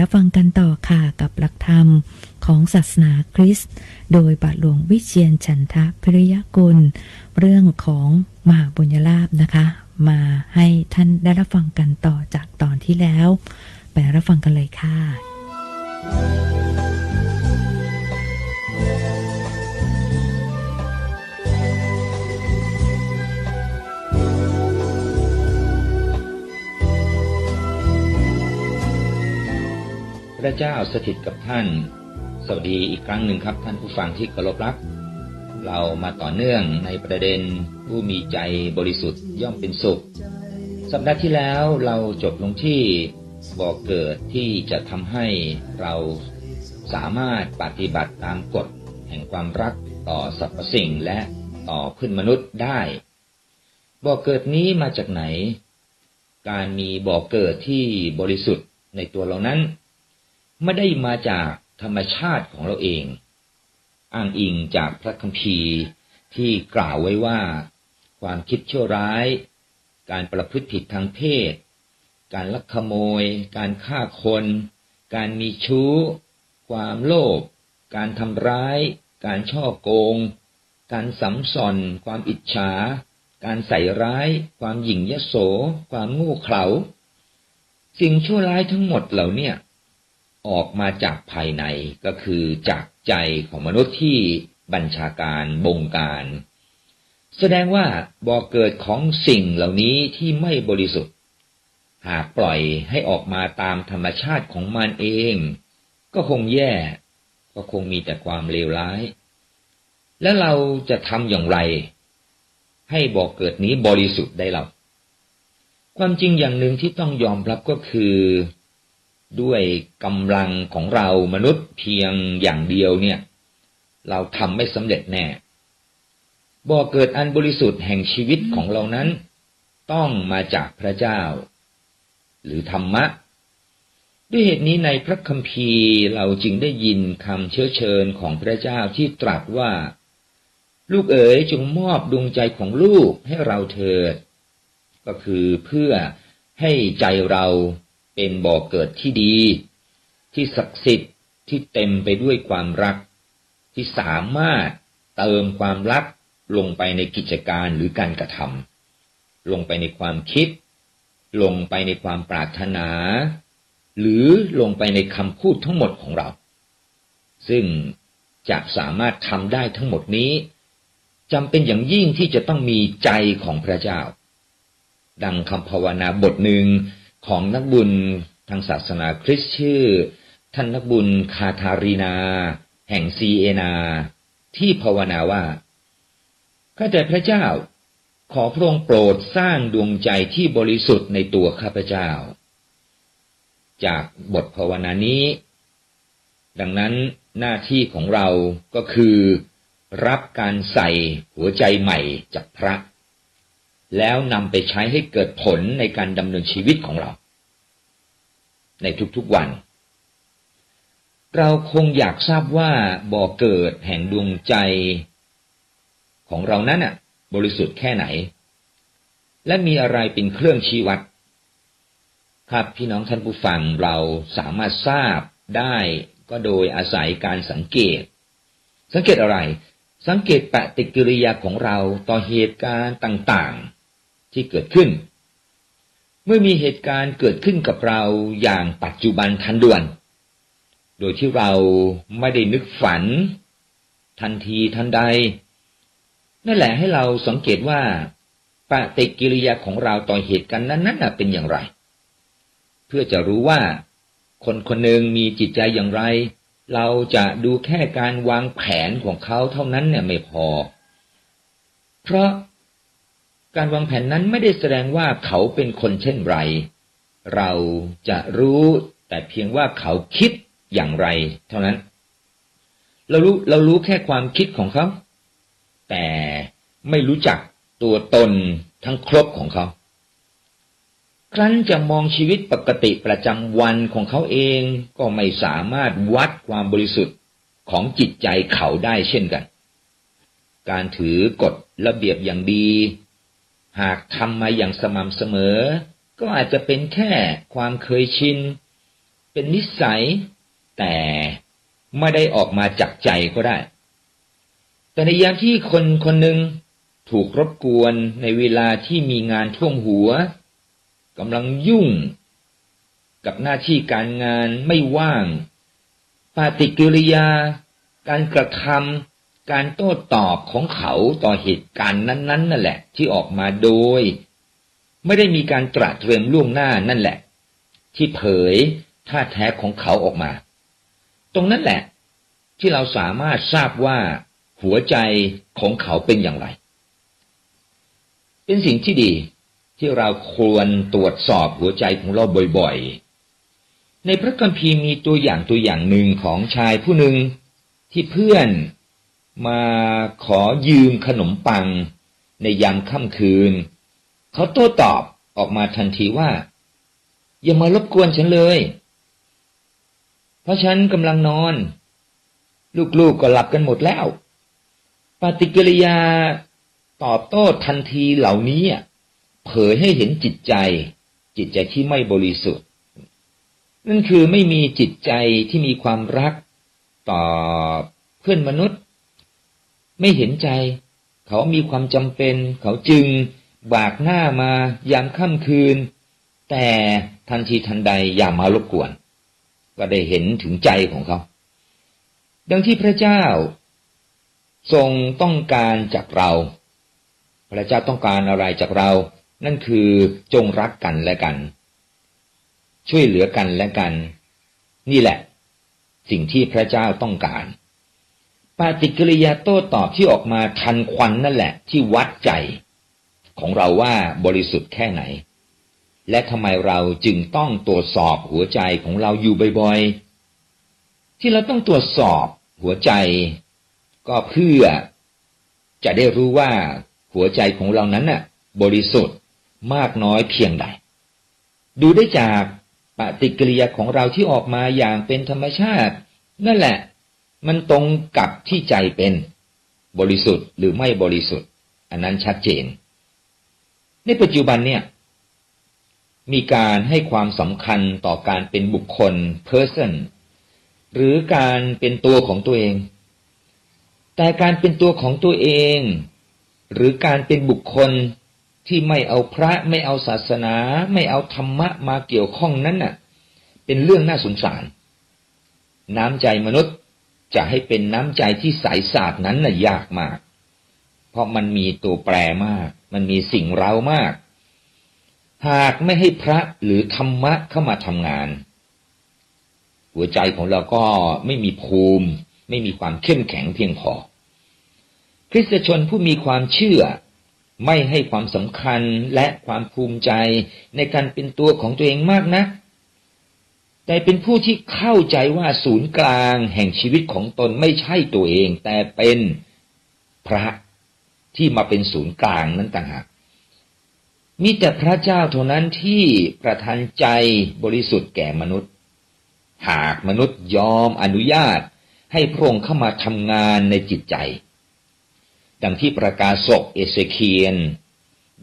รับฟังกันต่อค่ะกับหลักธรรมของศาสนาคริสต์โดยบาทหลวงวิเชียนฉันทะพิริยกุล เรื่องของมหาบุญลาภนะคะ มาให้ท่านได้รับฟังกันต่อจากตอนที่แล้ว ไปรับฟังกันเลยค่ะ ระเจ้าสถิตกับท่าน สวัสดีอีกครั้งหนึ่งครับท่านผู้ฟังที่เคารพรัก เรามาต่อเนื่องในประเด็นผู้มีใจบริสุทธิ์ย่อมเป็นสุข สัปดาห์ที่แล้วเราจบลงที่บอกเกิดที่จะทำให้เราสามารถปฏิบัติตามกฎแห่งความรักต่อสรรพสิ่งและต่อเพื่อนมนุษย์ได้บอกเกิดนี้มาจากไหน การมีบอกเกิดที่บริสุทธิ์ในตัวเรานั้น ไม่ได้มาจากธรรมชาติของเราเอง อ้างอิงจากพระคัมภีร์ที่กล่าวไว้ว่า ความคิดชั่วร้าย การประพฤติผิดทางเพศ การลักขโมย การฆ่าคน การมีชู้ ความโลภการทำร้าย การช่อโกง การสัมสอน ความอิจฉา การใส่ร้าย ความหยิ่งยโส ความโง่เขลา สิ่งชั่วร้ายทั้งหมดเหล่าเนี้ ออกมาจากภายในก็คือจากใจของมนุษย์ที่บัญชาการบงการ แสดงว่าบ่อเกิดของสิ่งเหล่านี้ที่ไม่บริสุทธิ์ หากปล่อยให้ออกมาตามธรรมชาติของมันเอง ก็คงแย่ ก็คงมีแต่ความเลวร้าย แล้วเราจะทำอย่างไร ให้บ่อเกิดนี้บริสุทธิ์ได้เราความจริงอย่างหนึ่งที่ต้องยอมรับก็คือ ด้วยกำลังของเรามนุษย์เพียงอย่างเดียวเนี่ย เราทำไม่สำเร็จแน่บ่อเกิดอันบริสุทธิ์แห่งชีวิตของเรานั้น ต้องมาจากพระเจ้า หรือธรรมะ ด้วยเหตุนี้ในพระคัมภีร์เราจึงได้ยินคำเชื้อเชิญของพระเจ้าที่ตรัสว่า ลูกเอ๋ยจงมอบดวงใจของลูกให้เราเถิด ก็คือเพื่อให้ใจเรา เป็นบ่อเกิดที่ดี ที่ศักดิ์สิทธิ์ที่เต็มไปด้วยความรัก ที่สามารถเติมความรักลงไปในกิจการหรือการกระทำลงไปในความคิด ลงไปในความปรารถนา หรือลงไปในคำพูดทั้งหมดของเรา ซึ่งจะสามารถทำได้ทั้งหมดนี้จำเป็นอย่างยิ่งที่จะต้องมีใจของพระเจ้า ดังคำภาวนาบทหนึ่ง ของนักบุญทางศาสนาคริสต์ชื่อ ท่านนักบุญคาทารีนา แห่งซีเอนา ที่ภาวนาว่าข้าแต่พระเจ้า ขอพระองค์โปรดสร้างดวงใจที่บริสุทธิ์ในตัวข้าพเจ้า จากบทภาวนานี้ ดังนั้นหน้าที่ของเราก็คือ รับการใส่หัวใจใหม่จากพระ แล้วนำไปใช้ให้เกิดผลในการดำเนินชีวิตของเรา ในทุกๆวัน เราคงอยากทราบว่าบ่อเกิดแห่งดวงใจ ของเรานั้นอะ บริสุทธิ์แค่ไหน และมีอะไรเป็นเครื่องชี้วัด ครับพี่น้องท่านผู้ฟังเราสามารถทราบได้ก็โดยอาศัยการสังเกต สังเกตอะไรสังเกตปฏิกิริยาของเราต่อเหตุการณ์ต่างๆ ที่เกิดขึ้น เมื่อมีเหตุการณ์เกิดขึ้นกับเราอย่างปัจจุบันทันด่วน โดยที่เราไม่ได้นึกฝัน ทันทีทันใด นั่นแหละให้เราสังเกตว่าปฏิกิริยาของเราต่อเหตุการณ์นั้นๆเป็นอย่างไร เพื่อจะรู้ว่าคนคนหนึ่งมีจิตใจอย่างไร เราจะดูแค่การวางแผนของเขาเท่านั้นเนี่ยไม่พอ เพราะ การวางแผนนั้นไม่ได้แสดงว่าเขาเป็นคนเช่นไร เราจะรู้แต่เพียงว่าเขาคิดอย่างไร เท่านั้น เรารู้เรารู้แค่ความคิดของเขา แต่ไม่รู้จักตัวตนทั้งครบของเขา ครั้นจะมองชีวิตปกติประจำวันของเขาเองก็ไม่สามารถวัดความบริสุทธิ์ของจิตใจเขาได้เช่นกัน การถือกฎระเบียบอย่างดี หากทำมาอย่างสม่ำเสมอ ก็อาจจะเป็นแค่ความเคยชิน เป็นนิสัย แต่ไม่ได้ออกมาจากใจก็ได้ แต่ในยามที่คนคนหนึ่งถูกรบกวนในเวลาที่มีงานท่วมหัวกำลังยุ่ง กับหน้าที่การงานไม่ว่าง ปฏิกิริยา การกระทำ การโต้ตอบของเขาต่อเหตุการณ์นั้นๆนั่นแหละ ที่ออกมาโดย ไม่ได้มีการตระเตรียมล่วงหน้านั่นแหละ ที่เผยท่าแท้ของเขาออกมา ตรงนั้นแหละ ที่เราสามารถทราบว่าหัวใจของเขาเป็นอย่างไร เป็นสิ่งที่ดีที่เราควรตรวจสอบหัวใจของเราบ่อยๆ ในพระคัมภีร์มีตัวอย่างตัวอย่างหนึ่งของชายผู้หนึ่งที่เพื่อน มาขอยืมขนมปังในยามค่ำคืน เขาโต้ตอบออกมาทันทีว่า อย่ามารบกวนฉันเลย เพราะฉันกำลังนอน ลูกๆก็หลับกันหมดแล้ว ปฏิกิริยาตอบโต้ทันทีเหล่านี้เผยให้เห็นจิตใจ จิตใจที่ไม่บริสุทธิ์ นั่นคือไม่มีจิตใจที่มีความรักต่อเพื่อนมนุษย์ ไม่เห็นใจ เขามีความจำเป็น เขาจึงบากหน้ามายามค่ำคืน แต่ทันทีทันใดอย่ามารบกวน ก็ได้เห็นถึงใจของเขา ดังที่พระเจ้า ทรงต้องการจากเรา พระเจ้าต้องการอะไรจากเรา นั่นคือจงรักกันและกัน ช่วยเหลือกันและกัน นี่แหละ สิ่งที่พระเจ้าต้องการ ปฏิกิริยาโต้ตอบที่ออกมาทันควันนั่นแหละ ที่วัดใจ ของเราว่าบริสุทธิ์แค่ไหน และทำไมเราจึงต้องตรวจสอบหัวใจของเราอยู่บ่อยๆ ที่เราต้องตรวจสอบหัวใจ ก็เพื่อ จะได้รู้ว่าหัวใจของเรานั้นน่ะ บริสุทธิ์มากน้อยเพียงใด ดูได้จากปฏิกิริยาของเราที่ออกมาอย่างเป็นธรรมชาติ นั่นแหละ มันตรงกับที่ใจเป็น บริสุทธิ์หรือไม่บริสุทธิ์ อันนั้นชัดเจน ในปัจจุบันเนี่ย มีการให้ความสำคัญต่อการเป็นบุคคล person หรือการเป็นตัวของตัวเอง แต่การเป็นตัวของตัวเอง หรือการเป็นบุคคลที่ไม่เอาพระไม่เอาศาสนา ไม่เอาธรรมะมาเกี่ยวข้องนั้นน่ะ เป็นเรื่องน่าสงสาร น้ำใจมนุษย์ จะให้เป็นน้ำใจที่ใสสะอาดนั้นน่ะยากมาก เพราะมันมีตัวแปรมาก มันมีสิ่งเร้ามาก หากไม่ให้พระหรือธรรมะเข้ามาทำงาน หัวใจของเราก็ไม่มีภูมิ ไม่มีความเข้มแข็งเพียงพอ คริสตชนผู้มีความเชื่อ ไม่ให้ความสำคัญและความภูมิใจในการเป็นตัวของตัวเองมากนะ แต่เป็นผู้ที่เข้าใจว่าศูนย์กลางแห่งชีวิตของตนไม่ใช่ตัวเอง แต่เป็นพระที่มาเป็นศูนย์กลางนั้นต่างหากมีแต่พระเจ้าเท่านั้นที่ประทานใจบริสุทธิ์แก่มนุษย์ หากมนุษย์ยอมอนุญาตให้พระองค์เข้ามาทำงานในจิตใจ ดังที่ประกาศกเอเซเคียน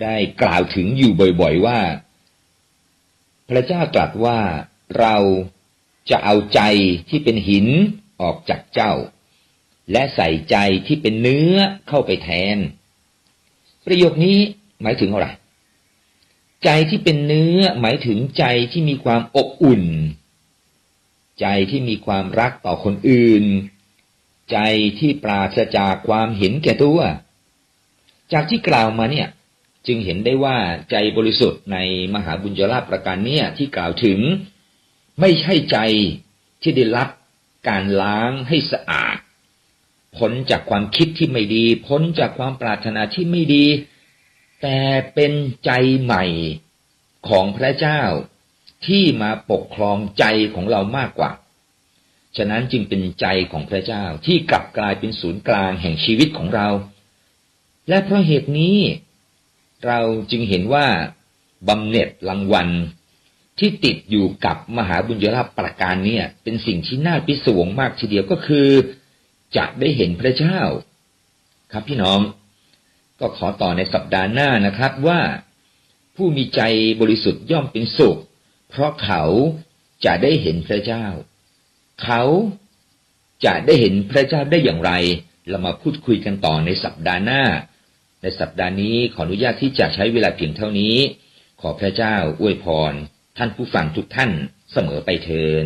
ได้กล่าวถึงอยู่บ่อยๆว่า พระเจ้าตรัสว่า เราจะเอาใจที่เป็นหินออกจากเจ้า และใส่ใจที่เป็นเนื้อเข้าไปแทน ประโยคนี้หมายถึงอะไร ใจที่เป็นเนื้อหมายถึงใจที่มีความอบอุ่น ใจที่มีความรักต่อคนอื่น ใจที่ปราศจากความเห็นแก่ตัว จากที่กล่าวมาเนี่ยจึงเห็นได้ว่าใจบริสุทธิ์ในมหาบุญยราประการเนี่ยที่กล่าวถึง ไม่ใช่ใจที่ได้รับการล้างให้สะอาด พ้นจากความคิดที่ไม่ดี พ้นจากความปรารถนาที่ไม่ดี แต่เป็นใจใหม่ของพระเจ้าที่มาปกครองใจของเรามากกว่า ฉะนั้นจึงเป็นใจของพระเจ้าที่กลับกลายเป็นศูนย์กลางแห่งชีวิตของเรา และเพราะเหตุนี้ เราจึงเห็นว่าบำเหน็จรางวัล ที่ติดอยู่กับมหาบุญยราภประการเนี่ย เป็นสิ่งที่น่าพิศวงมากทีเดียวก็คือ จะได้เห็นพระเจ้า ครับพี่น้อง ก็ขอต่อในสัปดาห์หน้านะครับว่า ผู้มีใจบริสุทธิ์ย่อมเป็นสุข เพราะเขาจะได้เห็นพระเจ้า เขาจะได้เห็นพระเจ้าได้อย่างไร เรามาพูดคุยกันต่อในสัปดาห์หน้า ในสัปดาห์นี้ขออนุญาตที่จะใช้เวลาเพียงเท่านี้ ขอพระเจ้าอวยพร ท่านผู้ฟังทุกท่านเสมอไปเทิน